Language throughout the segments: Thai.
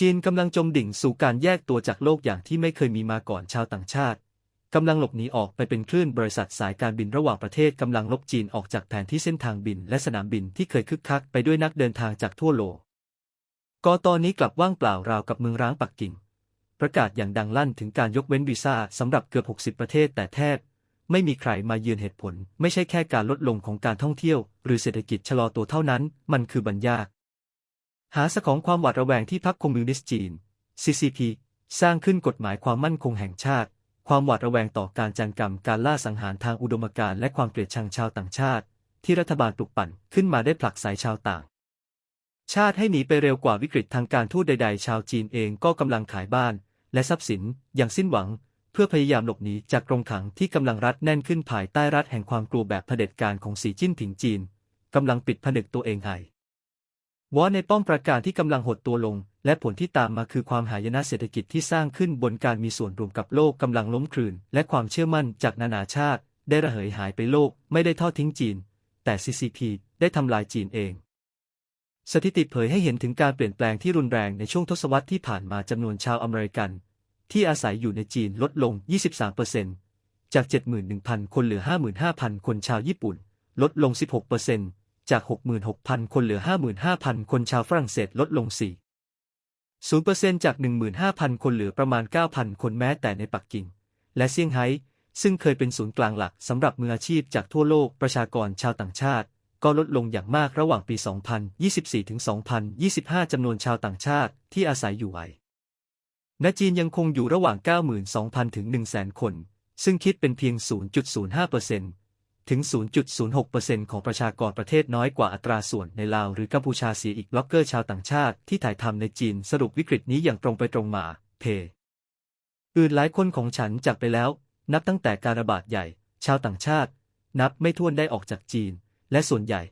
จีนกำลังจมดิ่งสู่การแยกตัวจากโลกอย่างที่ไม่เคยมีมาก่อนชาวต่างชาติกำลังหลบหนีออกไปเป็นคลื่นบริษัทสายการบินระหว่างประเทศกำลังลบจีนออกจากแผนที่เส้นทางบินและสนามบินที่เคยคึกคักไปด้วยนักเดินทางจากทั่วโลกก็ตอนนี้กลับว่างเปล่าราวกับเมืองร้างปักกิ่ง ประกาศอย่างดังลั่นถึงการยกเว้นวีซ่าสำหรับเกือบ 60 ประเทศแต่แทบ ไม่มีใครมายืนเหตุผล ไม่ใช่แค่การลดลงของการท่องเที่ยว หรือเศรษฐกิจชะลอตัวเท่านั้น มันคือบัญญา หาสของความหวาดระแวงที่พรรคคอมมิวนิสต์จีน CCP สร้างขึ้นกฎหมายความมั่นคงแห่งชาติ ความหวาดระแวงต่อการจันกรรมการล่าสังหารทางอุดมการณ์และความเกลียดชังชาวต่างชาติ ที่รัฐบาลปลุกปั่นขึ้นมาได้ผลักไสชาวต่าง ชาติให้หนีไปเร็วกว่าวิกฤตทางการทูตใด ๆ ชาวจีนเองก็กำลังขายบ้าน และทรัพย์สินอย่างสิ้นหวัง เพื่อพยายามหลบหนีจากกรงขังที่กำลังรัดแน่นขึ้นภายใต้รัฐแห่งความกลัวแบบเผด็จการของสีจิ้นผิงจีนกำลังปิดผนึกตัวเองไห้ วอในป้อมประกาศที่กำลังหดตัวลง และผลที่ตามมาคือความหายนะเศรษฐกิจที่สร้างขึ้นบนการมีส่วนรวมกับโลกกำลังล้มคลืน และความเชื่อมั่นจากนานาชาติ ได้ระเหยหายไปโลกไม่ได้ทอดทิ้งจีน แต่ CCP ได้ทำลายจีนเอง สถิติเผยให้เห็นถึงการเปลี่ยนแปลงที่รุนแรงในช่วงทศวรรษที่ผ่านมาจำนวนชาวอเมริกัน ที่อาศัยอยู่ในจีนลดลง 23%จาก 71,000 คนเหลือ 55,000 คนชาวญี่ปุ่น ลดลง 16% จาก 66,000 คนเหลือ 55,000 คนชาวฝรั่งเศสลดลง 4 0%จาก 15,000 คนเหลือประมาณ 9,000 คนแม้แต่ในปักกิ่ง และเซี่ยงไฮ้ซึ่งเคยเป็นศูนย์กลางหลักสำหรับมืออาชีพจากทั่วโลกประชากรชาวต่างชาติ ก็ลดลงอย่างมากระหว่างปี 2024 ถึง 2025 จำนวนชาวต่างชาติที่อาศัยอยู่ไว้ณจีนยังคงอยู่ระหว่าง 92,000 ถึง 100,000 คน ซึ่งคิดเป็นเพียง 0.05% ถึง 0.06%ของประชากรประเทศน้อยกว่าอัตราส่วนในลาวหรือกัมพูชาเสียอีกบล็อกเกอร์ชาวต่างชาติที่ถ่ายทำในจีนสรุปวิกฤตนี้อย่างตรงไปตรงมา เพอื่นหลายคนของฉันจากไปแล้ว นับตั้งแต่การระบาดใหญ่ ชาวต่างชาติ นับไม่ถ้วนได้ออกจากจีน และส่วนใหญ่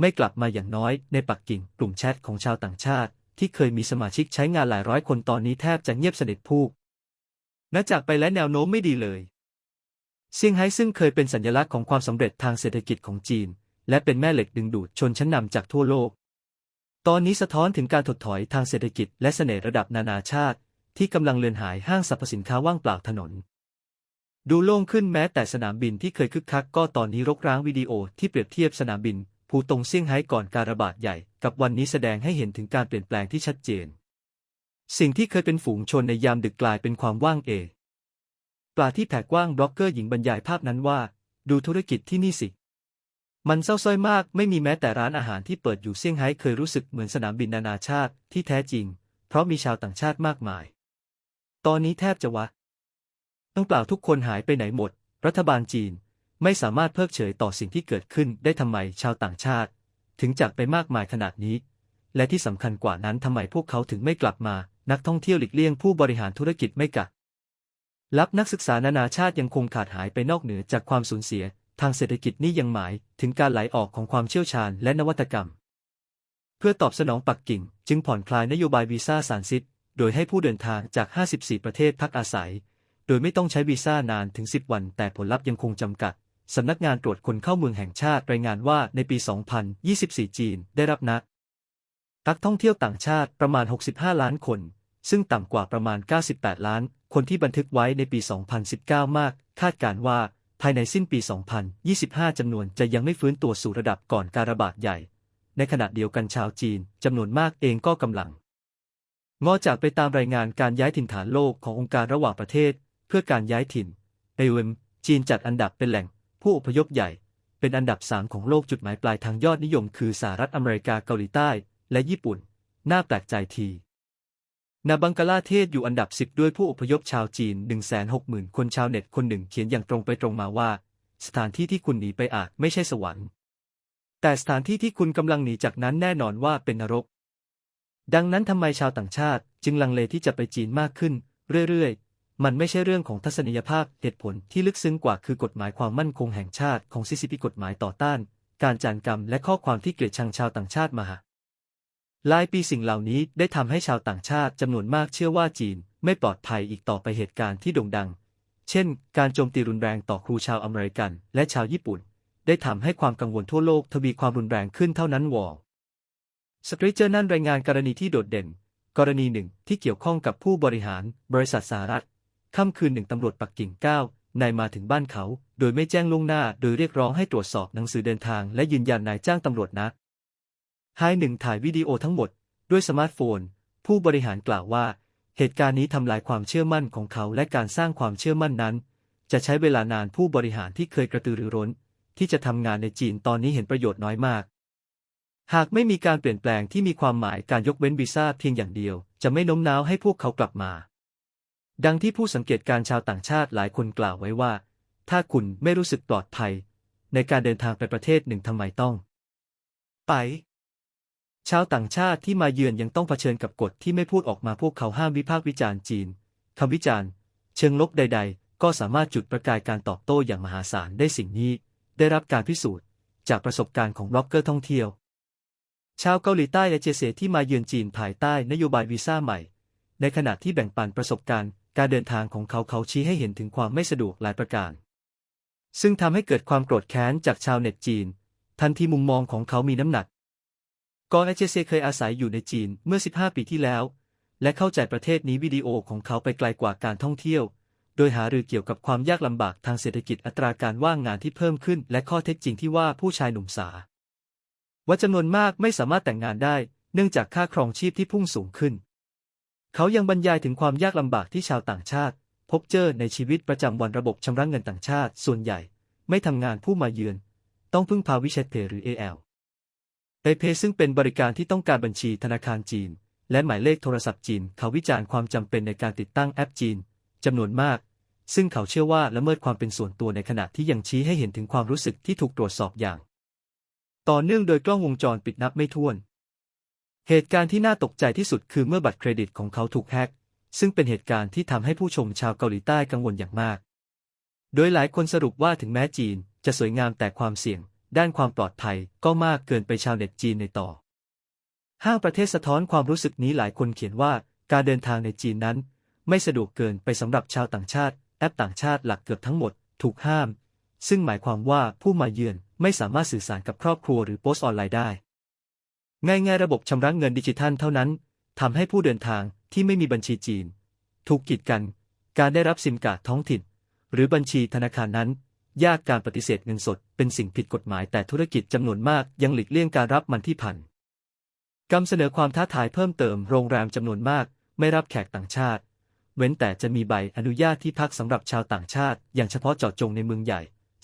ไม่กลับมาอย่างน้อยในปักกิ่งกลุ่มแชทของชาวต่างชาติ ที่เคยมีสมาชิกใช้งานหลายร้อยคนตอนนี้แทบจะเงียบสนิทพูกนัจากไปและแนวโน้มไม่ดีเลย เซี่ยงไฮ้ซึ่งเคยเป็นสัญลักษณ์ของความสำเร็จทางเศรษฐกิจของจีน และเป็นแม่เหล็กดึงดูดชนชั้นนำจากทั่วโลก ตอนนี้สะท้อนถึงการถดถอยทางเศรษฐกิจและเสน่ห์ระดับนานาชาติ ที่กำลังเลือนหายห้างสรรพสินค้าว่างเปล่าถนน ดูโล่งขึ้นแม้แต่สนามบินที่เคยคึกคักก็ตอนนี้รกร้างวิดีโอที่เปรียบเทียบสนามบินภูตงเซี่ยงไฮ้ก่อนการระบาดใหญ่ กับวันนี้แสดงให้เห็นถึงการเปลี่ยนแปลงที่ชัดเจน สิ่งที่เคยเป็นฝูงชนในยามดึกกลายเป็นความว่างเอป ลาที่แผ่กว้างบล็อกเกอร์หญิงบรรยายภาพนั้นว่า ดูธุรกิจที่นี่สิ มันเศร้าส้อยมากไม่มีแม้แต่ร้านอาหารที่เปิดอยู่เซี่ยงไฮ้เคยรู้สึกเหมือนสนามบินนานาชาติที่แท้จริง เพราะมีชาวต่างชาติมากมาย ตอนนี้แทบจะวะต้องเปล่าทุกคนหายไปไหนหมด รัฐบาลจีนไม่สามารถเพิกเฉยต่อสิ่งที่เกิดขึ้นได้ทำไมชาวต่างชาติ ถึงจากไปมากมายขนาดนี้ และที่สำคัญกว่านั้นทำไมพวกเขาถึงไม่กลับมา นักท่องเที่ยวหลีกเลี่ยงผู้บริหารธุรกิจไม่กัก ลับนักศึกษานานาชาติยังคงขาดหายไปนอกเหนือจากความสูญเสีย ทางเศรษฐกิจนี่ยังหมายถึงการไหลออกของความเชี่ยวชาญและนวัตกรรม เพื่อตอบสนองปักกิ่ง จึงผ่อนคลายนโยบายวีซ่าสารสิทธิ์โดยให้ผู้เดินทางจาก 54 ประเทศพักอาศัย โดยไม่ต้องใช้วีซ่านานถึง 10 วัน แต่ผลลัพธ์ยังคงจำกัดสำนักงานตรวจคนเข้าเมืองแห่งชาติรายงานว่าในปี 2024 จีนได้รับนักนักท่องเที่ยวต่างชาติประมาณ 65 ล้านคน ซึ่งต่ำกว่าประมาณ 98 ล้าน คนที่บันทึกไว้ในปี 2019 มาก คาดการว่า ภายในสิ้นปี 2025 จำนวนจะยังไม่ฟื้นตัวสู่ระดับก่อนการระบาดใหญ่ ในขณะเดียวกันชาวจีนจำนวนมากเองก็กำลังงอจากไปตามรายงานการย้ายถิ่นฐานโลกขององค์การระหว่างประเทศ เพื่อการย้ายถิ่นในเวมจีนจัดอันดับเป็นแหล่ง ผู้อพยพใหญ่ เป็นอันดับสามของโลกจุดหมายปลายทางยอดนิยมคือสหรัฐอเมริกาเกาหลีใต้ และญี่ปุ่น น่าแปลกใจที นาบังกลาเทศอยู่อันดับสิบด้วยผู้อพยพชาวจีน 160,000 คนชาวเน็ตคนหนึ่งเขียนอย่างตรงไปตรงมาว่า สถานที่ที่คุณหนีไปอาจไม่ใช่สวรรค์ แต่สถานที่ที่คุณกำลังหนีจากนั้นแน่นอนว่าเป็นนรก ดังนั้นทำไมชาวต่างชาติ จึงลังเลที่จะไปจีนมากขึ้น เรื่อยๆ มันไม่ใช่เรื่องของทัศนียภาพเหตุผลที่ลึกซึ้งกว่าคือกฎหมายความมั่นคงแห่งชาติของซิซิพิกฎหมายต่อต้าน การจานกรรมและข้อความที่เกลียดชังชาวต่างชาติมาห ลายปีสิ่งเหล่านี้ได้ทำให้ชาวต่างชาติจำนวนมากเชื่อว่าจีนไม่ปลอดภัยอีกต่อไปเหตุการณ์ที่โด่งดัง เช่น การโจมตีรุนแรงต่อครูชาวอเมริกัน และชาวญี่ปุ่น ได้ทำให้ความกังวลทั่วโลกทวีความรุนแรงขึ้นเท่านั้นวอลสตรีเจอร์นั่นรายงานกรณีที่โดดเด่น กรณีหนึ่งที่เกี่ยวข้องกับผู้บริหารบริษัทสหรัฐค่ำคืนหนึ่งตำรวจปักกิ่ง9นายมาถึงบ้านเขา โดยไม่แจ้งล่วงหน้า โดยเรียกร้องให้ตรวจสอบหนังสือเดินทาง และยืนยันนายจ้างตำรวจนะ ไฮหนึ่งถ่ายวิดีโอทั้งหมด ด้วยสมาร์ทโฟน ผู้บริหารกล่าวว่า เหตุการณ์นี้ทำลายความเชื่อมั่นของเขาและการสร้างความเชื่อมั่นนั้น จะใช้เวลานานผู้บริหารที่เคยกระตือรือร้น ที่จะทำงานในจีนตอนนี้เห็นประโยชน์น้อยมาก หากไม่มีการเปลี่ยนแปลงที่มีความหมายการยกเว้นวีซ่าเพียงอย่างเดียว จะไม่โน้มน้าวให้พวกเขากลับมา ดังที่ผู้สังเกตการชาวต่างชาติหลายคนกล่าวไว้ว่า ถ้าคุณไม่รู้สึกปลอดภัย ในการเดินทางไปประเทศหนึ่งทำไมต้อง ไป ชาวต่างชาติที่มาเยือนยังต้องเผชิญกับกฎที่ไม่พูดออกมาพวกเขาห้ามวิพากษ์วิจารณ์จีนคำวิจารณ์ เชิงลบใด ๆ ก็สามารถจุดประกายการตอบโต้อย่างมหาศาลได้สิ่งนี้ ได้รับการพิสูจน์ จากประสบการณ์ของบล็อกเกอร์ท่องเที่ยว ชาวเกาหลีใต้และเจเซที่มาเยือนจีนภายใต้นโยบายวีซ่าใหม่ ในขณะที่แบ่งปันประสบการณ์ การเดินทางของเขาเขาชี้ให้เห็นถึงความไม่สะดวกหลายประการ ซึ่งทำให้เกิดความโกรธแค้นจากชาวเน็ตจีน ทันทีมุมมองของเขามีน้ำหนัก กอเอเจเซเคยอาศัยอยู่ในจีนเมื่อ 15 ปีที่แล้ว และเข้าใจประเทศนี้วิดีโอของเขาไปไกลกว่าการท่องเที่ยว โดยหารือเกี่ยวกับความยากลำบากทางเศรษฐกิจอัตราการว่างงานที่เพิ่มขึ้น และข้อเท็จจริงที่ว่าผู้ชายหนุ่มสาว่าจำนวนมากไม่สามารถแต่งงานได้ เนื่องจากค่าครองชีพที่พุ่งสูงขึ้น เขายังบรรยายถึงความยากลำบากที่ชาวต่างชาติ พบเจอในชีวิตประจำวันระบบชำระเงินต่างชาติ ส่วนใหญ่ ไม่ทำงานผู้มาเยือน ต้องพึ่งพาวิเชตเพหรือ AL เอเพซึ่งเป็นบริการที่ต้องการบัญชีธนาคารจีน และหมายเลขโทรศัพท์จีน เขาวิจารณ์ความจำเป็นในการติดตั้งแอปจีนจำนวนมาก ซึ่งเขาเชื่อว่าละเมิดความเป็นส่วนตัวในขณะที่ยังชี้ให้เห็นถึงความรู้สึกที่ถูกตรวจสอบอย่าง ต่อเนื่องโดยกล้องวงจรปิดนับไม่ถ้วน เหตุการณ์ที่น่าตกใจที่สุดคือเมื่อบัตรเครดิตของเขาถูกแฮกซึ่งเป็นเหตุการณ์ที่ทำให้ผู้ชมชาวเกาหลีใต้กังวลอย่างมาก โดยหลายคนสรุปว่าถึงแม้จีนจะสวยงามแต่ความเสี่ยง ด้านความปลอดภัยก็มากเกินไปชาวเน็ตจีนในต่อ ห้างประเทศสะท้อนความรู้สึกนี้หลายคนเขียนว่า การเดินทางในจีนนั้น ไม่สะดวกเกินไปสำหรับชาวต่างชาติ แอปต่างชาติหลักเกือบทั้งหมด ถูกห้าม ซึ่งหมายความว่าผู้มาเยือนไม่สามารถสื่อสารกับครอบครัวหรือโพสต์ออนไลน์ได้ ง่ายๆระบบชำระเงินดิจิทัลเท่านั้นทำให้ผู้เดินทางที่ไม่มีบัญชีจีน ถูกกีดกัน การได้รับซิมการ์ดท้องถิ่น หรือบัญชีธนาคารนั้น ยากการปฏิเสธเงินสด เป็นสิ่งผิดกฎหมายแต่ธุรกิจจำนวนมากยังหลีกเลี่ยงการรับมันที่พันกำเสนอความท้าทายเพิ่มเติมโรงแรมจำนวนมาก ไม่รับแขกต่างชาติ เว้นแต่จะมีใบอนุญาตที่พักสำหรับชาวต่างชาติ อย่างเฉพาะเจาะจงในเมืองใหญ่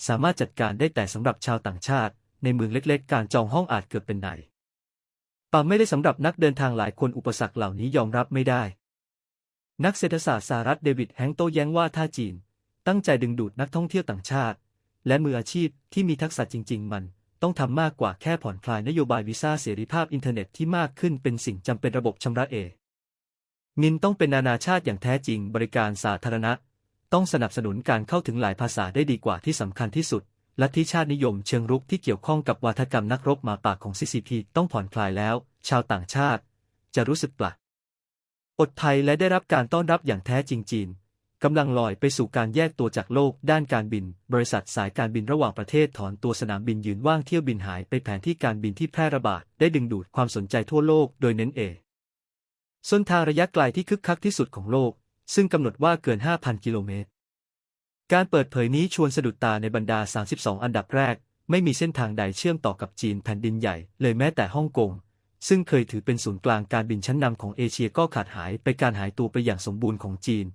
สามารถจัดการได้แต่สำหรับชาวต่างชาติ ในเมืองเล็ก ๆ การจองห้องอาจเกือบเป็นไหนป่าไม่ได้สำหรับนักเดินทางหลายคนอุปสรรคเหล่านี้ยอมรับไม่ได้ นักเศรษฐศาสตร์สหรัฐเดวิดแฮงโตแย้งว่าถ้าจีน ตั้งใจดึงดูดนักท่องเที่ยวต่างชาติ และมืออาชีพที่มีทักษะจริง ๆ มันต้องทำมากกว่าแค่ผ่อนคลายนโยบายวีซ่าเสรีภาพอินเทอร์เน็ตที่มากขึ้นเป็นสิ่งจำเป็นระบบชำระเอมินต้องเป็นนานาชาติอย่างแท้จริงบริการสาธารณะ ต้องสนับสนุนการเข้าถึงหลายภาษาได้ดีกว่าที่สำคัญที่สุด แลัทธิชาตินิยมเชิงรุกที่เกี่ยวข้องกับวาทกรรมนักรบหมาป่าของ CCP ต้องผ่อนคลายแล้ว ชาวต่างชาติ จะรู้สึกปละอดภัยและได้รับการต้อนรับอย่างแท้จริงจีน กำลังลอยไปสู่การแยกตัวจากโลกด้านการบิน บริษัทสายการบินระหว่างประเทศถอนตัวสนามบินยืนว่างเที่ยวบินหายไปแผนที่การบินที่แพร่ระบาดได้ดึงดูดความสนใจทั่วโลกโดยเน้นเอส้นทางระยะไกลที่คึกคักที่สุดของโลก ซึ่งกำหนดว่าเกิน 5,000 กิโลเมตร การเปิดเผยนี้ชวนสะดุดตาในบรรดา 32 อันดับแรก ไม่มีเส้นทางใดเชื่อมต่อกับจีนแผ่นดินใหญ่ เลยแม้แต่ฮ่องกงซึ่งเคยถือเป็นศูนย์กลางการบินชั้นนำของเอเชียก็ขาดหายไปการหายตัวไปอย่างสมบูรณ์ของจีน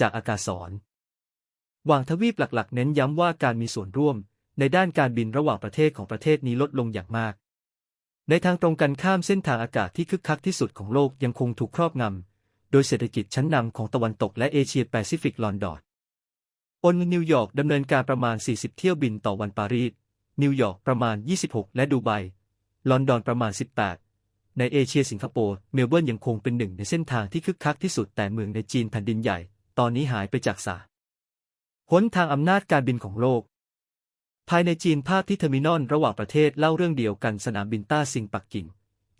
จากอากาศสอนวางทวีปหลักๆ เน้นย้ำว่าการมีส่วนร่วม ในด้านการบินระหว่างประเทศของประเทศนี้ลดลงอย่างมาก ในทางตรงกันข้ามเส้นทางอากาศที่คึกคักที่สุดของโลกยังคงถูกครอบงำ โดยเศรษฐกิจชั้นนำของตะวันตกและเอเชียแปซิฟิกลอนดอนอนนิวยอร์กดำเนินการประมาณ 40 เที่ยวบินต่อวันปารีส นิวยอร์กประมาณ 26 และดูไบ ลอนดอนประมาณ 18 ในเอเชียสิงคโปร์เมลเบิร์นยังคงเป็นหนึ่งในเส้นทางที่คึกคักที่สุดแต่เมืองในจีนแผ่นดินใหญ่ ตอนนี้หายไปจากสาหนทางอำนาจการบินของโลก ภายในจีนภาพที่เทอร์มินอลระหว่างประเทศเล่าเรื่องเดียวกันสนามบินต้าซิงปักกิ่ง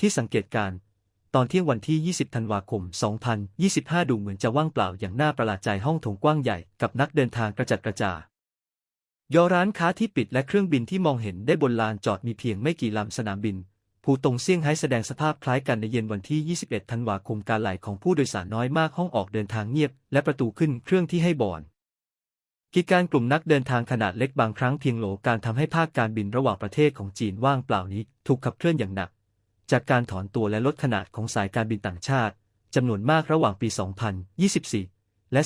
ที่สังเกตการ ตอนเที่ยงวันที่ 20 ธันวาคม 2025 ดูเหมือนจะว่างเปล่าอย่างน่าประหลาดใจห้องโถงกว้างใหญ่กับนักเดินทางกระจัดกระจายยอร้านค้าที่ปิดและเครื่องบินที่มองเห็นได้บนลานจอดมีเพียงไม่กี่ลำสนามบิน ภูตงเซี่ยงไฮ้แสดงสภาพคล้ายกันในเย็นวันที่ 21 ธันวาคมการไหลของผู้โดยสารน้อยมากห้องออกเดินทางเงียบ และประตูขึ้นเครื่องที่ให้บอนกิจการกลุ่มนักเดินทางขนาดเล็กบางครั้งเพียงโหลการทำให้ภาคการบินระหว่างประเทศของจีนว่างเปล่านี้ถูกขับเคลื่อนอย่างหนัก จากการถอนตัวและลดขนาดของสายการบินต่างชาติจำนวนมากระหว่างปี 2024 และ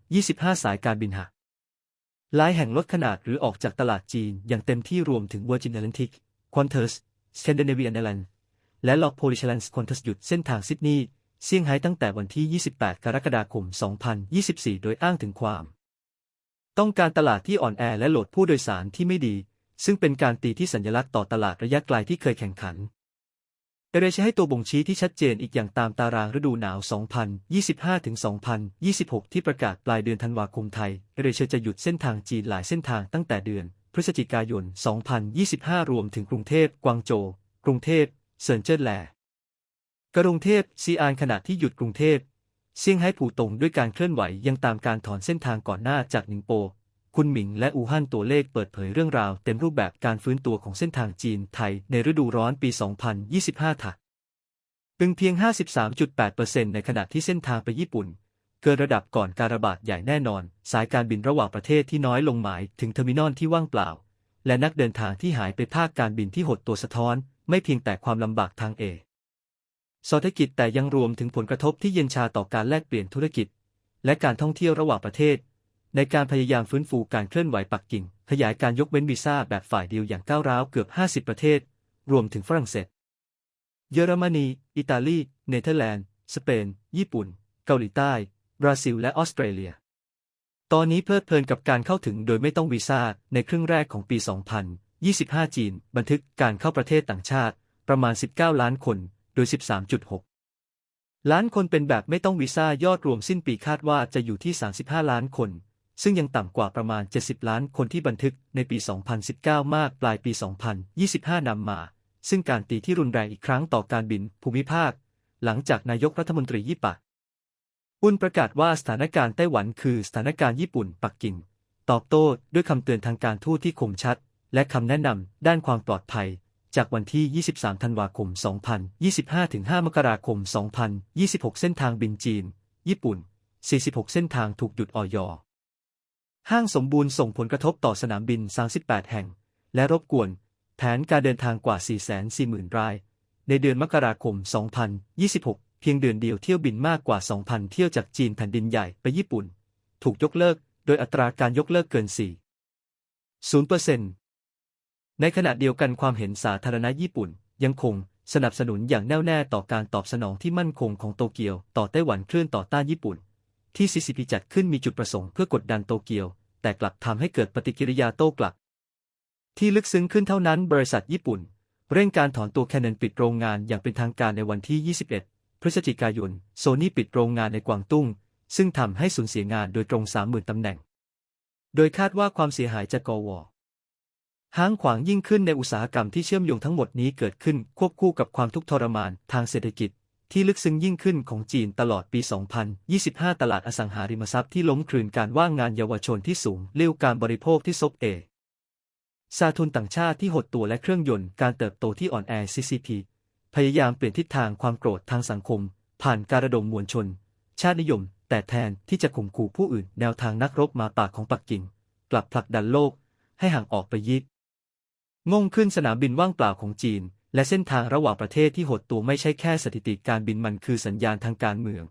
2025 สายการบินหักหลายแห่งลดขนาดหรือออกจากตลาดจีนอย่างเต็มที่รวมถึง Virgin Atlantic Qantas Scandinavian Airlines แล สแคนดิเนเวียนแลนด์และ l o c p o l i s h a n s Qantas หยุดเส้นทางซิดนีย์เซี่ยงไฮ้ตั้งแต่วันที่ 28 กรกฎาคม 2024 โดยอ้างถึงความ ต้องการตลาดที่อ่อนแอและโหลดผู้โดยสารที่ไม่ดี ซึ่งเป็นการตีที่สัญลักษณ์ต่อตลาดระยะไกลที่เคยแข่งขันเอเรชให้ตัวบ่งชี้ที่ชัดเจนอีกอย่างตามตารางฤดูหนาว 2025-2026 ที่ประกาศปลายเดือนธันวาคมไทย เอเรชจะหยุดเส้นทางจีนหลายเส้นทางตั้งแต่เดือน พฤศจิกายน 2025 รวมถึงกรุงเทพ กวางโจว กรุงเทพ เซินเจิ้นแล กรุงเทพ ซีอานขณะที่หยุดกรุงเทพ เซี่ยงไฮ้ผู่ตงด้วยการเคลื่อนไหวยังตามการถอนเส้นทางก่อนหน้าจากหนิงโป คุณหมิงและอู่ฮั่นตัวเลขเปิดเผยเรื่องราวเต็มรูปแบบการฟื้นตัวของเส้นทางจีนไทยในฤดูร้อนปี 2025ถักตึงเพียง 53.8%ในขณะที่เส้นทางไปญี่ปุ่น เกินระดับก่อนการระบาดใหญ่แน่นอน สายการบินระหว่างประเทศที่น้อยลงหมายถึงเทอร์มินอลที่ว่างเปล่า และนักเดินทางที่หายไปภาคการบินที่หดตัวสะท้อน ไม่เพียงแต่ความลำบากทางเอเศรษฐกิจแต่ยังรวมถึงผลกระทบที่เย็นชาต่อการแลกเปลี่ยนธุรกิจ และการท่องเที่ยวระหว่างประเทศ ในการพยายามฟื้นฟูการเคลื่อนไหวปักกิ่ง ขยายการยกเว้นวีซ่าแบบฝ่ายเดียวอย่างก้าวร้าวเกือบ 50 ประเทศ รวมถึงฝรั่งเศส เยอรมนี อิตาลี เนเธอร์แลนด์ สเปน ญี่ปุ่น เกาหลีใต้ บราซิลและออสเตรเลีย ตอนนี้เพลิดเพลินกับการเข้าถึงโดยไม่ต้องวีซ่าในครึ่งแรกของปี 2025 จีน บันทึกการเข้าประเทศต่างชาติประมาณ 19 ล้านคน โดย 13.6 ล้านคนเป็นแบบไม่ต้องวีซ่ายอดรวมสิ้นปีคาดว่าจะอยู่ที่ 35 ล้านคน ซึ่งยังต่ำกว่าประมาณ 70 ล้านคนที่บันทึกในปี 2019 มากปลายปี 2025นำมาซึ่งการตีที่รุนแรงอีกครั้งต่อการบินภูมิภาค หลังจากนายกรัฐมนตรีญี่ปุ่น อุนประกาศว่าสถานการณ์ไต้หวันคือสถานการณ์ญี่ปุ่นปักกิ่ง ตอบโต้ด้วยคำเตือนทางการทูตที่คมชัด และคำแนะนำด้านความปลอดภัย จากวันที่ 23 ธันวาคม 2025 ถึง 5 มกราคม 2026 เส้นทางบินจีน ญี่ปุ่น 46 เส้นทางถูกหยุดออยห้างสมบูรณ์ส่งผลกระทบต่อสนามบิน 38 แห่ง และรบกวน แผนการเดินทางกว่า 440,000 ราย ในเดือนมกราคม 2026 เพียงเดือนเดียวเที่ยวบินมากกว่า 2,000 เที่ยวจากจีนแผ่นดินใหญ่ไปญี่ปุ่น ถูกยกเลิก โดยอัตราการยกเลิกเกิน 4 0%ในขณะเดียวกันความเห็นสาธารณะญี่ปุ่น ยังคงสนับสนุนอย่างแน่วแน่ต่อการตอบสนองที่มั่นคงของโตเกียว ต่อไต้หวันเคลื่อนต่อต้านญี่ปุ่น ที่ CCP จัดขึ้นมีจุดประสงค์เพื่อกดดันโตเกียว แต่กลับทำให้เกิดปฏิกิริยาโต้กลับ ที่ลึกซึ้งขึ้นเท่านั้นบริษัทญี่ปุ่น เร่งการถอนตัวแคนนอนปิดโรงงานอย่างเป็นทางการในวันที่ 21 พฤศจิกายน โซนี่ปิดโรงงานในกวางตุ้ง ซึ่งทำให้สูญเสียงานโดยตรง 30,000ตำแหน่ง โดยคาดว่าความเสียหายจะกอวห้างขวางยิ่งขึ้นในอุตสาหกรรมที่เชื่อมโยงทั้งหมดนี้เกิดขึ้นควบคู่กับความทุกข์ทรมานทางเศรษฐกิจ ที่ลึกซึ้งยิ่งขึ้นของจีนตลอดปี 2025 ตลาดอสังหาริมทรัพย์ที่ล้มคลืนการว่างงานเยาวชนที่สูงเร็วการบริโภคที่ซบเอสาทุนต่างชาติที่หดตัวและเครื่องยนต์การเติบโตที่อ่อนแอ CCP พยายามเปลี่ยนทิศทางความโกรธทางสังคม ผ่านการระดมมวลชน ชาตินิยม แต่แทนที่จะข่มขู่ผู้อื่นแนวทางนักรบมาปากของปักกิ่ง กลับผลักดันโลก ให้ห่างออกไปยิบงงขึ้นสนามบินว่างเปล่าของจีน และเส้นทางระหว่างประเทศที่หดตัวไม่ใช่แค่สถิติการบินมันคือสัญญาณทางการเมือง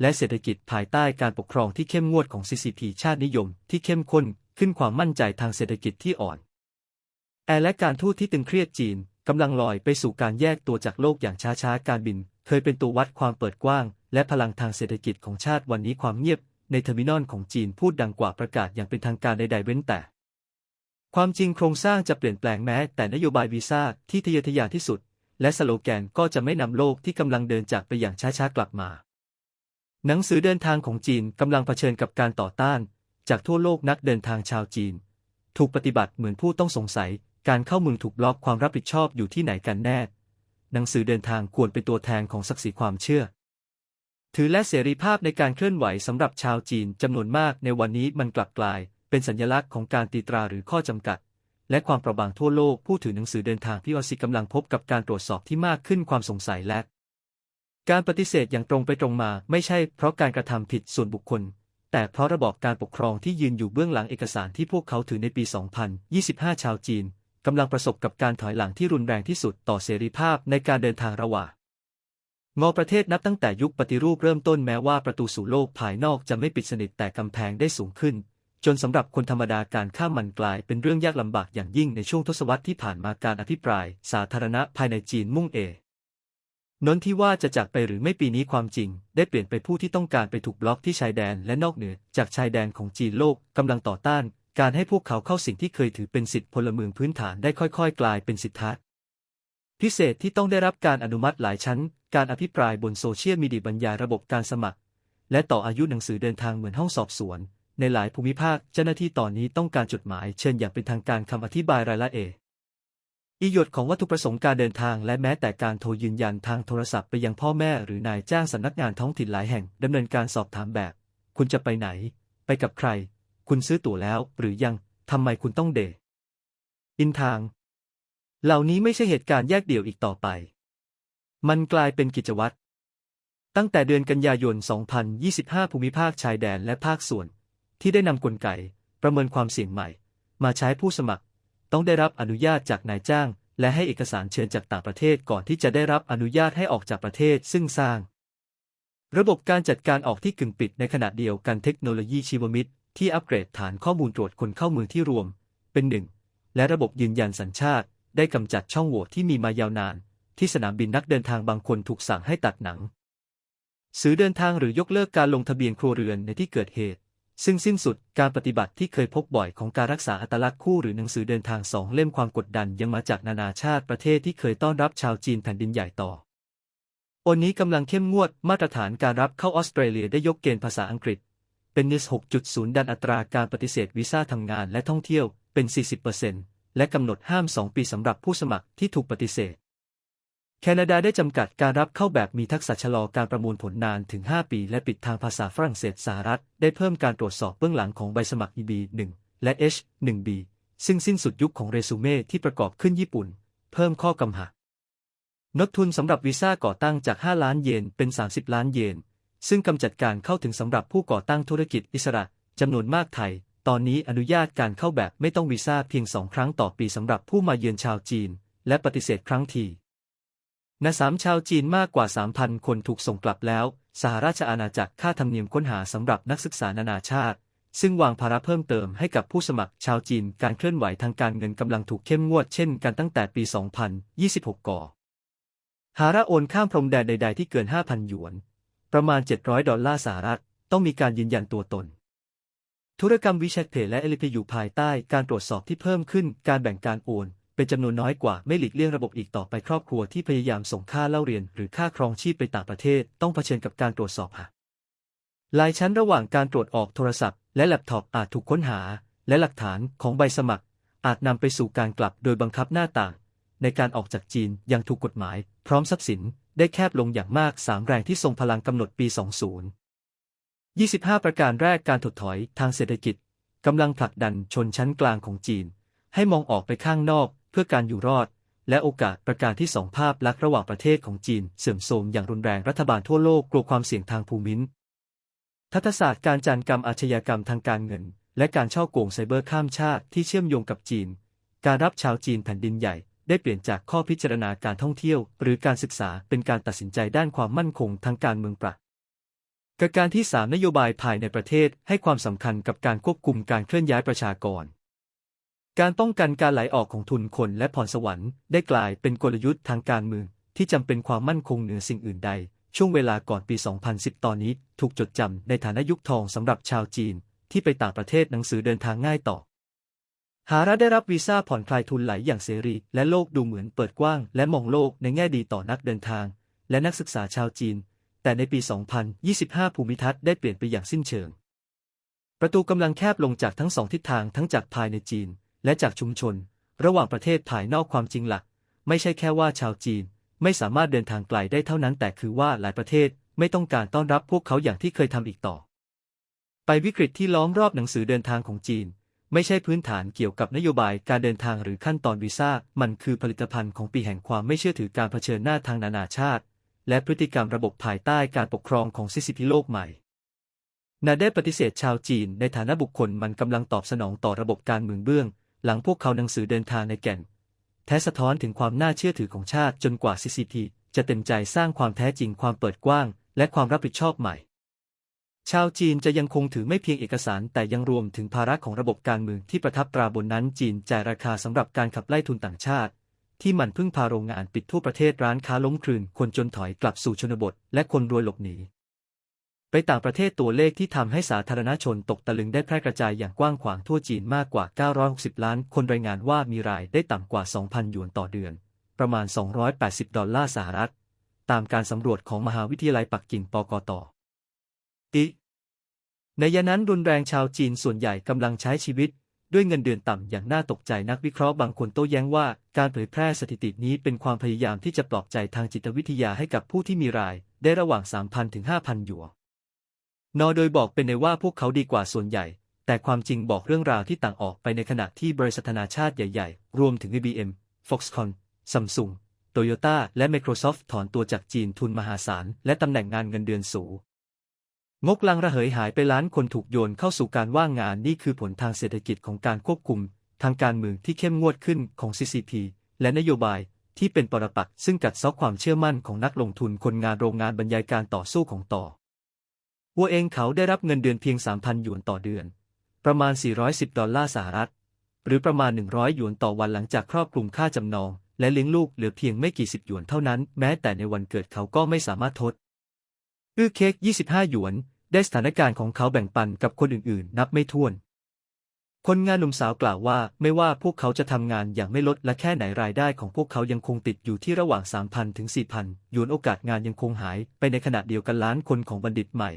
และเศรษฐกิจภายใต้การปกครองที่เข้มงวดของ CCP ชาตินิยม ที่เข้มข้นขึ้นความมั่นใจทางเศรษฐกิจที่อ่อน แอและการทูตที่ตึงเครียดจีน กำลังลอยไปสู่การแยกตัวจากโลกอย่างช้าๆ การบิน เคยเป็นตัววัดความเปิดกว้าง และพลังทางเศรษฐกิจของชาติวันนี้ความเงียบ ในเทอร์มินอลของจีนพูดดังกว่าประกาศอย่างเป็นทางการใดๆเว้นแต่ ความจริงโครงสร้างจะเปลี่ยนแปลงแม้ แต่นโยบายวีซ่าที่ทะเยอทะยานที่สุด และสโลแกนก็จะไม่นำโลกที่กำลังเดินจากไปอย่างช้าๆกลับมา หนังสือเดินทางของจีนกำลังเผชิญกับการต่อต้าน จากทั่วโลกนักเดินทางชาวจีน ถูกปฏิบัติเหมือนผู้ต้องสงสัย การเข้าเมืองถูกบล็อกความรับผิดชอบอยู่ที่ไหนกันแน่ หนังสือเดินทางควรเป็นตัวแทนของศักดิ์ศรีความเชื่อ ถือและเสรีภาพในการเคลื่อนไหวสำหรับชาวจีนจำนวนมากในวันนี้มันกลับกลาย เป็นสัญลักษณ์ของการตีตราหรือข้อจำกัด และความเปราะบางทั่วโลกผู้ถือหนังสือเดินทางพิวสิกำลังพบกับการตรวจสอบที่มากขึ้นความสงสัยและ การปฏิเสธอย่างตรงไปตรงมา ไม่ใช่เพราะการกระทำผิดส่วนบุคคลแต่เพราะระบอบการปกครองที่ยืนอยู่เบื้องหลังเอกสารที่พวกเขาถือในปี 2025 ชาวจีน กำลังประสบกับการถอยหลังที่รุนแรงที่สุดต่อเสรีภาพในการเดินทางระหว่างงอประเทศนับตั้งแต่ยุคปฏิรูปเริ่มต้นแม้ว่าประตูสู่โลกภายนอกจะไม่ปิดสนิทแต่กำแพงได้สูงขึ้น จนสำหรับคนธรรมดาการข้ามมันกลายเป็นเรื่องยากลำบากอย่างยิ่งในช่วงทศวรรษที่ผ่านมาการอภิปราย สาธารณะภายในจีนมุ่งเอนนที่ว่าจะจากไปหรือไม่ปีนี้ความจริง ได้เปลี่ยนไปผู้ที่ต้องการไปถูกบล็อกที่ชายแดนและนอกเหนือจากชายแดนของจีนโลกกำลังต่อต้าน การให้พวกเขาเข้าสิ่งที่เคยถือเป็นสิทธิพลเมืองพื้นฐานได้ค่อยๆ กลายเป็นสิทธิพิเศษที่ต้องได้รับการอนุมัติหลายชั้น การอภิปรายบนโซเชียลมีเดียบรรยายระบบการสมัคร และต่ออายุหนังสือเดินทางเหมือนห้องสอบสวน ในหลายภูมิภาคเจ้าหน้าที่ตอนนี้ต้องการจดหมายเชิญอย่างเป็นทางการคำอธิบายรายละเอียดอีหยดของวัตถุประสงค์การเดินทางและแม้แต่การโทรยืนยันทางโทรศัพท์ไปยังพ่อแม่หรือนายจ้างสำนักงานท้องถิ่นหลายแห่งดำเนินการสอบถามแบบ คุณจะไปไหน ไปกับใคร คุณซื้อตั๋วแล้ว หรือยังทำไมคุณต้องเดอินทาง เหล่านี้ไม่ใช่เหตุการณ์แยกเดี่ยวอีกต่อไป มันกลายเป็นกิจวัตร ตั้งแต่เดือนกันยายน 2025 ภูมิภาคชายแดนและภาคส่วน ที่ได้นำกลไก ประเมินความเสี่ยงใหม่ มาใช้ผู้สมัคร ต้องได้รับอนุญาตจากนายจ้าง และให้เอกสารเชิญจากต่างประเทศก่อนที่จะได้รับอนุญาตให้ออกจากประเทศซึ่งสร้าง ระบบการจัดการออกที่กึ่งปิดในขณะเดียวกันเทคโนโลยีชีวมิตร ที่อัปเกรดฐานข้อมูลตรวจคนเข้าเมืองที่รวม เป็นหนึ่งและระบบยืนยันสัญชาติ ได้กำจัดช่องโหว่ที่มีมายาวนาน ที่สนามบินนักเดินทางบางคนถูกสั่งให้ตัดหนังซื้อเดินทางหรือยกเลิกการลงทะเบียนครัวเรือนในที่เกิดเหตุ ซึ่งสิ้นสุดการปฏิบัติที่เคยพบบ่อยของการรักษาอัตลักษณ์คู่หรือหนังสือเดินทางสองเล่มความกดดันยังมาจากนานาชาติประเทศที่เคยต้อนรับชาวจีนแผ่นดินใหญ่ต่ออนนี้กำลังเข้มงวดมาตรฐานการรับเข้าออสเตรเลียได้ยกเกณฑ์ภาษาอังกฤษ เป็นนิส6.0 ดันอัตราการปฏิเสธวีซ่าทำงานและท่องเที่ยวเป็น 40%และกำหนดห้าม 2 ปีสำหรับผู้สมัครที่ถูกปฏิเสธ แคนาดาได้จำกัดการรับเข้าแบบมีทักษะชะลอการประมวลผลนานถึง 5 ปี และปิดทางภาษาฝรั่งเศสสหรัฐ ได้เพิ่มการตรวจสอบเบื้องหลังของใบสมัคร EB1 และ H1B ซึ่งสิ้นสุดยุคของเรซูเม่ที่ประกอบขึ้นญี่ปุ่น เพิ่มข้อกำหักนดทุนสำหรับวีซ่าก่อตั้งจาก 5 ล้านเยนเป็น 30 ล้านเยน ซึ่งกำจัดการเข้าถึงสำหรับผู้ก่อตั้งธุรกิจอิสระจำนวนมากไทย ตอนนี้อนุญาตการเข้าแบบไม่ต้องวีซ่าเพียงสองครั้งต่อปีสำหรับผู้มาเยือนชาวจีน และปฏิเสธครั้งทีนสามชาวจีนมากกว่า 3,000 คนถูกส่งกลับแล้ว สหราชอาณาจักรค่าธรรมเนียมค้นหาสำหรับนักศึกษานานาชาติ ซึ่งวางภาระเพิ่มเติมให้กับผู้สมัครชาวจีนการเคลื่อนไหวทางการเงินกำลังถูกเข้มงวดเช่นกันตั้งแต่ปี 2026 ก่อ หาระโอนข้ามพรมแดนใด ๆ ที่เกิน 5,000 หยวน ประมาณ 700 ดอลลาร์สหรัฐ ต้องมีการยืนยันตัวตน ธุรกรรมวิแชทเพและเอลิพอยู่ภายใต้การตรวจสอบที่เพิ่มขึ้นการแบ่งการโอน เป็นจำนวนน้อยกว่าไม่หลีกเลี่ยงระบบอีกต่อไปครอบครัวที่พยายามส่งค่าเล่าเรียน หรือค่าครองชีพไปต่างประเทศ ต้องเผชิญกับการตรวจสอบหาลายชั้นระหว่างการตรวจออกโทรศัพท์ และแล็ปท็อปอาจถูกค้นหา และหลักฐานของใบสมัคร อาจนำไปสู่การกลับโดยบังคับหน้าต่าง ในการออกจากจีนอย่างถูกกฎหมาย พร้อมทรัพย์สิน ได้แคบลงอย่างมากสามแรงที่ทรงพลังกำหนดปี 20 25 ประการแรกการถดถอยทางเศรษฐกิจกำลังผลักดันชนชั้นกลางของจีน ให้มองออกไปข้างนอกเพื่อการอยู่รอด และโอกาสประการที่สองภาพลักษณ์ระหว่างประเทศของจีน เสื่อมโทรมอย่างรุนแรงรัฐบาลทั่วโลกกลัวความเสี่ยงทางภูมินทัศศาสตร์การจานกรรมอาชญากรรมทางการเงิน และการช่อโกงไซเบอร์ข้ามชาติที่เชื่อมโยงกับจีน การรับชาวจีนแผ่นดินใหญ่ ได้เปลี่ยนจากข้อพิจารณาการท่องเที่ยว หรือการศึกษาเป็นการตัดสินใจด้านความมั่นคงทางการเมืองประกการที่ 3 นโยบายภายในประเทศให้ความสำคัญกับการควบคุมการเคลื่อนย้ายประชากร การป้องกันการไหลออกของทุนคนและพรสวรรค์ ได้กลายเป็นกลยุทธ์ทางการเมืองที่จำเป็นความมั่นคงเหนือสิ่งอื่นใด ช่วงเวลาก่อนปี 2010 ตอนนี้ ถูกจดจำในฐานะยุคทองสำหรับชาวจีน ที่ไปต่างประเทศหนังสือเดินทางง่ายต่อ หาระได้รับวีซ่าผ่อนคลายทุนไหลอย่างเสรี และโลกดูเหมือนเปิดกว้าง และมองโลกในแง่ดีต่อนักเดินทาง และนักศึกษาชาวจีน แต่ในปี 2025 ภูมิทัศน์ได้เปลี่ยนไปอย่างสิ้นเชิง ประตูกำลังแคบลงจากทั้งสองทิศทางทั้งจากภายในจีน และจากชุมชน ระหว่างประเทศภายนอกความจริงหลัก ไม่ใช่แค่ว่าชาวจีน ไม่สามารถเดินทางไกลได้เท่านั้น แต่คือว่าหลายประเทศไม่ต้องการต้อนรับพวกเขาอย่างที่เคยทำอีกต่อ ไปวิกฤตที่ล้อมรอบหนังสือเดินทางของจีน ไม่ใช่พื้นฐานเกี่ยวกับนโยบายการเดินทางหรือขั้นตอนวีซ่า มันคือผลิตภัณฑ์ของปีแห่งความไม่เชื่อถือการเผชิญหน้าทางนานาชาติ และพฤติกรรมระบบภายใต้การปกครองของซิซิพิโลกใหม่ นาได้ปฏิเสธชาวจีนในฐานะบุคคลมันกำลังตอบสนองต่อระบบการเมืองเบื้อง หลังพวกเขาหนังสือเดินทางในแก่น แท้สะท้อนถึงความน่าเชื่อถือของชาติจนกว่า CCP จะเต็มใจสร้างความแท้จริงความเปิดกว้าง และความรับผิดชอบใหม่ ชาวจีนจะยังคงถือไม่เพียงเอกสารแต่ยังรวมถึงภาระของระบบการเมืองที่ประทับตราบนนั้นจีนจ่ายราคาสำหรับการขับไล่ทุนต่างชาติ ที่มันพึ่งพาโรงงานปิดทั่วประเทศร้านค้าล้มคลืนคนจนถอยกลับสู่ชนบท และคนรวยหลบหนีไปต่างประเทศตัวเลขที่ทำให้สาธารณชนตกตะลึงได้แพร่กระจายอย่างกว้างขวางทั่วจีนมากกว่า 960 ล้าน คนรายงานว่ามีรายได้ต่ำกว่า 2,000 หยวนต่อเดือน ประมาณ 280 ดอลลาร์สหรัฐ ตามการสำรวจของมหาวิทยาลัยปักกิ่งปกต อิในยะนั้นรุนแรงชาวจีนส่วนใหญ่กำลังใช้ชีวิต ด้วยเงินเดือนต่ำอย่างน่าตกใจนักวิเคราะห์บางคนโต้แย้งว่า การเผยแพร่สถิตินี้เป็นความพยายามที่จะปลอบใจทางจิตวิทยาให้กับผู้ที่มีราย ได้ระหว่าง 3,000 ถึง 5,000 หยวนนอโดยบอกเป็นในว่าพวกเขาดีกว่าส่วนใหญ่ แต่ความจริงบอกเรื่องราวที่ต่างออกไปในขณะที่บริษัทนานาชาติใหญ่ๆ รวมถึง IBM Foxconn Samsung Toyota และ Microsoft ถอนตัวจากจีนทุนมหาศาลและตำแหน่งงานเงินเดือนสูง งกลังระเหยหายไปล้านคนถูกโยนเข้าสู่การว่างงานนี่คือผลทางเศรษฐกิจของการควบคุม ทางการเมืองที่เข้มงวดขึ้นของ CCP และนโยบายที่เป็นปรปักษ์ซึ่งกัดเซาะความเชื่อมั่นของนักลงทุนคนงานโรงงานบรรยายการต่อสู้ของต่อวัวเองเขาได้รับเงินเดือนเพียง 3,000 หยวนต่อเดือน ประมาณ 410 ดอลลาร์สหรัฐ หรือประมาณ 100 หยวนต่อวันหลังจากครอบคลุมค่าจำนอง และเลี้ยงลูกเหลือเพียงไม่กี่สิบหยวนเท่านั้น แม้แต่ในวันเกิดเขาก็ไม่สามารถทด อื้อเค้ก 25 หยวน ได้สถานการณ์ของเขาแบ่งปันกับคนอื่นๆ นับไม่ถ้วน คนงานหนุ่มสาวกล่าวว่า ไม่ว่าพวกเขาจะทำงานอย่างไม่ลดและแค่ไหนรายได้ของพวกเขายังคงติดอยู่ที่ระหว่าง 3,000 ถึง 4,000 หยวนโอกาสงานยังคงหายไปในขณะเดียวกันล้านคนของบัณฑิตใหม่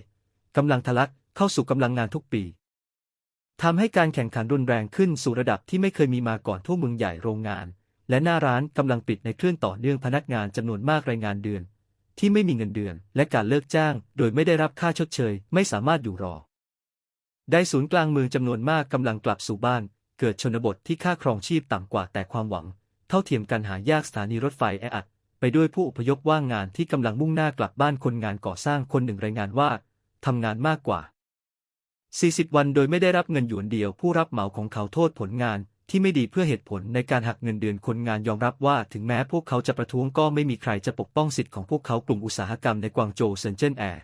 กำลังทะลักเข้าสู่กำลังงานทุกปีทำให้การแข่งขันรุนแรงขึ้นสู่ระดับที่ไม่เคยมีมาก่อนทั่วเมืองใหญ่โรงงาน และหน้าร้านกำลังปิดในเคลื่อนต่อเนื่องพนักงานจำนวนมากรายงานเดือน ที่ไม่มีเงินเดือน และการเลิกจ้าง โดยไม่ได้รับค่าชดเชย ไม่สามารถอยู่รอ ได้ศูนย์กลางเมืองจำนวนมากกำลังกลับสู่บ้าน เกิดชนบทที่ค่าครองชีพต่ำกว่าแต่ความหวัง เท่าเทียมกันหายากสถานีรถไฟแออัด ไปด้วยผู้อพยพว่างงานที่กำลังมุ่งหน้ากลับบ้านคนงานก่อสร้างคนหนึ่งรายงานว่าทำงานมากกว่า 40 วันโดยไม่ได้รับเงินหยวนเดียวผู้รับเหมาของเขาโทษผลงาน ที่ไม่ดีเพื่อเหตุผลในการหักเงินเดือนคนงานยอมรับว่าถึงแม้พวกเขาจะประท้วงก็ไม่มีใครจะปกป้องสิทธิ์ของพวกเขากลุ่มอุตสาหกรรมในกวางโจวเซินเจิ้นแอร์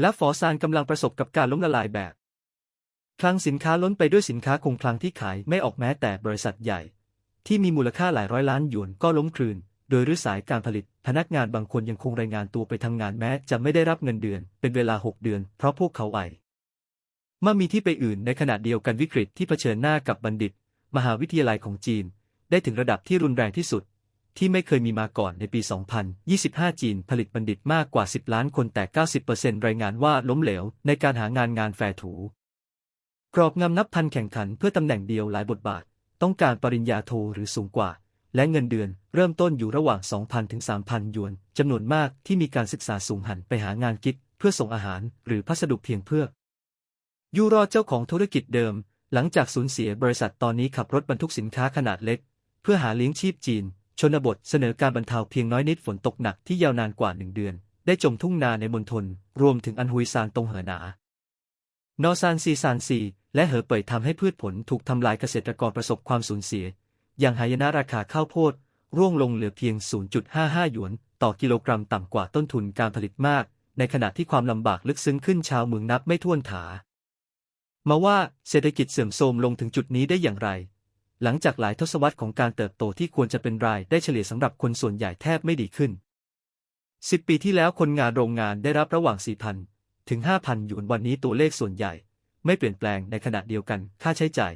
และฟอซานกำลังประสบกับการล้มละลายแบบ คลังสินค้าล้นไปด้วยสินค้าคงคลังที่ขายไม่ออกแม้แต่บริษัทใหญ่ ที่มีมูลค่าหลายร้อยล้านหยวนก็ล้มคลืน โดยรื้อสายการผลิต พนักงานบางคนยังคงรายงานตัวไปทำงานแม้ จะไม่ได้รับเงินเดือน เป็นเวลา 6 เดือน เพราะพวกเขาไอเมื่อมีที่ไปอื่นในขณะเดียวกันวิกฤตที่เผชิญหน้ากับบัณฑิต มหาวิทยาลัยของจีน ได้ถึงระดับที่รุนแรงที่สุด ที่ไม่เคยมีมาก่อนในปี 2025 จีนผลิตบัณฑิตมากกว่า 10 ล้านคนแต่ 90%รายงานว่าล้มเหลว ในการหางานงานแฟร์ถู กรอบงำนับพันแข่งขันเพื่อตำแหน่งเดียวหลายบทบาท ต้องการปริญญาโทหรือสูงกว่า และเงินเดือนเริ่มต้นอยู่ระหว่าง 2,000 ถึง 3,000 หยวนจำนวนมากที่มีการศึกษาสูงหันไปหางานกิ๊กเพื่อส่งอาหารหรือพัสดุเพียงเพื่อยูรอเจ้าของธุรกิจเดิม หลังจากสูญเสียบริษัทตอนนี้ขับรถบรรทุกสินค้าขนาดเล็ก เพื่อหาเลี้ยงชีพจีน ชนบทเสนอการบรรเทาเพียงน้อยนิดฝนตกหนักที่ยาวนานกว่าหนึ่งเดือน ได้จมทุ่งนาในมณฑลรวมถึงอันฮุยซานตงเหอหนานอซานซีซานซีและเหอเป่ยทำให้พืชผลถูกทำลายเกษตรกรประสบความสูญเสีย อย่างหายนะราคาข้าวโพด ร่วงลงเหลือเพียง 0.55 หยวน ต่อกิโลกรัมต่ำกว่าต้นทุนการผลิตมาก ในขณะที่ความลำบากลึกซึ้งขึ้นชาวเมืองนับไม่ถ้วนถา มาว่าเศรษฐกิจเสื่อมโทรมลงถึงจุดนี้ได้อย่างไร หลังจากหลายทศวรรษของการเติบโตที่ควรจะเป็นรายได้เฉลี่ยสำหรับคนส่วนใหญ่แทบไม่ดีขึ้น 10 ปีที่แล้วคนงานโรงงานได้รับระหว่าง 4,000 ถึง 5,000หยวนวันนี้ตัวเลขส่วนใหญ่ ไม่เปลี่ยนแปลงในขณะเดียวกันค่าใช้จ่าย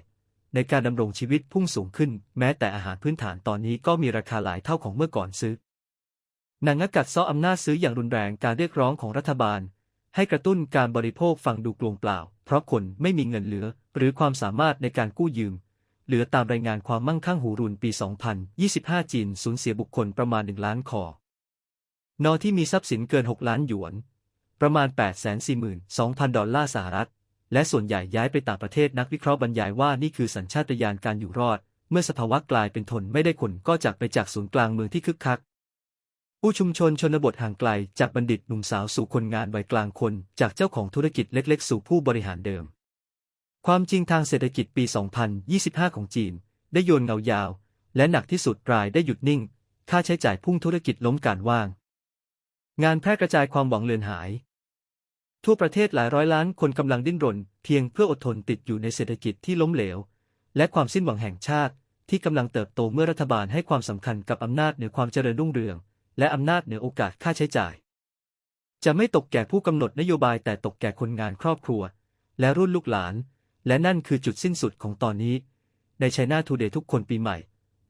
ในการดำรงชีวิตพุ่งสูงขึ้น แม้แต่อาหารพื้นฐานตอนนี้ก็มีราคาหลายเท่าของเมื่อก่อนซื้อหนังกาศซ้ออำนาจซื้ออย่างรุนแรงการเรียกร้องของรัฐบาล ให้กระตุ้นการบริโภคฟังดูกลวงเปล่า เพราะคนไม่มีเงินเหลือ หรือความสามารถในการกู้ยืม เหลือตามรายงานความมั่งคั่งหูรุนปี 2025 จีนสูญเสียบุคคลประมาณ 1 ล้านคอ นอที่มีทรัพย์สินเกิน 6 ล้านหยวน ประมาณ 842,000 ดอลลาร์สหรัฐ และส่วนใหญ่ย้ายไปต่างประเทศนักวิเคราะห์บรรยายว่านี่คือสัญชาตญาณการอยู่รอด เมื่อสภาวะกลายเป็นทนไม่ได้คนก็จากไปจากศูนย์กลางเมืองที่คึกคัก ผู้ชุมชนชนบทห่างไกลจากบัณฑิตหนุ่มสาวสู่คนงานวัยกลางคน จากเจ้าของธุรกิจเล็ก ๆ สู่ผู้บริหารเดิม ความจริงทางเศรษฐกิจปี 2025 ของจีน ได้โยนเงายาว และหนักที่สุดรายได้หยุดนิ่ง ค่าใช้จ่ายพุ่งธุรกิจล้มการว่าง งานแพร่กระจายความหวังเลือนหาย ทั่วประเทศหลายร้อยล้านคนกำลังดิ้นรน เพียงเพื่ออดทนติดอยู่ในเศรษฐกิจที่ล้มเหลว และความสิ้นหวังแห่งชาติ ที่กำลังเติบโตเมื่อรัฐบาลให้ความสำคัญกับอำนาจเหนือความเจริญรุ่งเรือง และอำนาจเหนือโอกาสค่าใช้จ่าย จะไม่ตกแก่ผู้กำหนดนโยบายแต่ตกแก่คนงานครอบครัว และรุ่นลูกหลาน และนั่นคือจุดสิ้นสุดของตอนนี้ ในไชน่าทูเดย์ทุกคนปีใหม่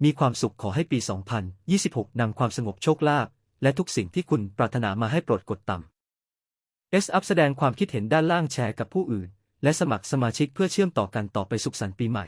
มีความสุขขอให้ปี 2026 นำความสงบโชคลาภและทุกสิ่งที่คุณปรารถนามาให้โปรดกดต่ำ S Up แสดงความคิดเห็นด้านล่างแชร์กับผู้อื่น และสมัครสมาชิกเพื่อเชื่อมต่อกันต่อไปสุขสันต์ปีใหม่